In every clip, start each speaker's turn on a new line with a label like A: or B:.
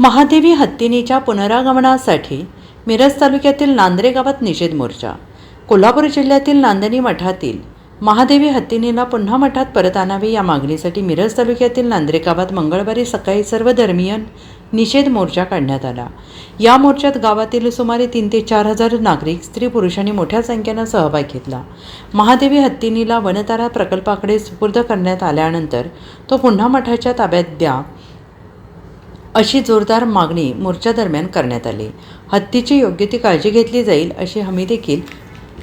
A: महादेवी हत्तीनीच्या पुनरागमनासाठी मिरज तालुक्यातील नांद्रे गावात निषेध मोर्चा. कोल्हापूर जिल्ह्यातील नांदणी मठातील महादेवी हत्तीनीला पुन्हा मठात परत आणावे या मागणीसाठी मिरज तालुक्यातील नांद्रे गावात मंगळवारी सकाळी सर्व दरम्यान निषेध मोर्चा काढण्यात आला. या मोर्चात गावातील सुमारे तीन ते चार हजार नागरिक स्त्री पुरुषांनी मोठ्या संख्येनं सहभाग घेतला. महादेवी हत्तीनीला वनतारा प्रकल्पाकडे सुपूर्द करण्यात आल्यानंतर तो पुन्हा मठाच्या ताब्यात द्या अशी जोरदार मागणी मोर्चादरम्यान करण्यात आली. हत्तीची योग्य ती काळजी घेतली जाईल अशी हमी देखील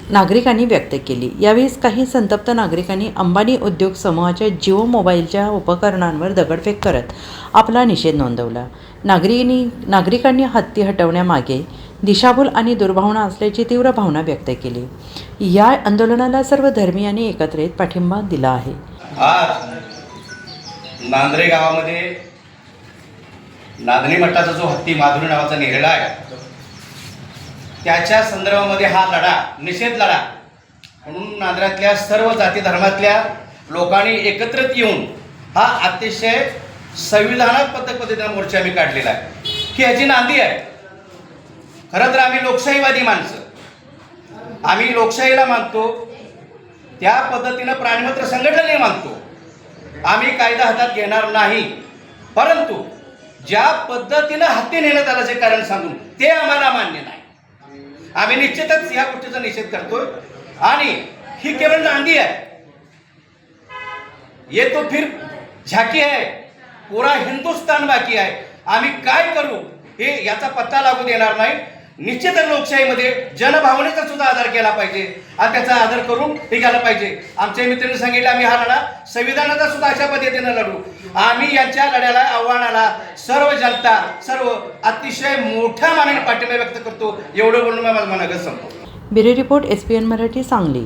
A: नागरिकांनी व्यक्त केली. यावेळी काही संतप्त नागरिकांनी अंबानी उद्योग समूहाच्या जिओ मोबाईलच्या उपकरणांवर दगडफेक करत आपला निषेध नोंदवला. नागरिकांनी नागरिकांनी हत्ती हटवण्यामागे दिशाभूल आणि दुर्भावना असल्याची तीव्र भावना व्यक्त केली. या आंदोलनाला सर्व धर्मियांनी एकत्रित पाठिंबा दिला आहे.
B: आज नांद्रे गावामध्ये नांदणी मठाचा जो हत्ती माधुरी नावाचा नेलेला आहे त्याच्या संदर्भामध्ये हा लढा निषेध लढा म्हणून नांद्र्यातल्या सर्व जाती धर्मातल्या लोकांनी एकत्रित येऊन हा अतिशय संविधानात्मक पद्धतीनं मोर्चा आम्ही काढलेला आहे. की ह्याची नांदी आहे. खरं तर आम्ही लोकशाहीवादी माणसं. आम्ही लोकशाहीला मानतो. त्या पद्धतीनं प्राणीमित्र संघटनेला मानतो. आम्ही कायदा हातात घेणार नाही. परंतु ज्या पद्धतीनं हत्ती नेण्यात आल्याचे कारण सांगून ते आम्हाला मान्य नाही. आम्ही निश्चितच या गोष्टीचा निषेध करतोय. आणि ही केवळ नांदी आहे. ये तो फिर झाकी आहे. पुरा हिंदुस्तान बाकी आहे. आम्ही काय करू हे याचा पत्ता लागू देणार नाही. निश्चितच लोकशाहीमध्ये जनभावनेचा सुद्धा आदर केला पाहिजे. आणि त्याचा आदर करून हे केलं पाहिजे. आमच्या मित्रांनी सांगितलं आम्ही हा लढा संविधानाचा सुद्धा अशा पद्धतीनं लढू. आम्ही यांच्या लढ्याला आव्हानाला सर्व जनता सर्व अतिशय मोठ्या मानाने पाठिंबा व्यक्त करतो. एवढं बोलून मी माझं मनागत संपतो
A: bureau report S P N Marathi Sangli.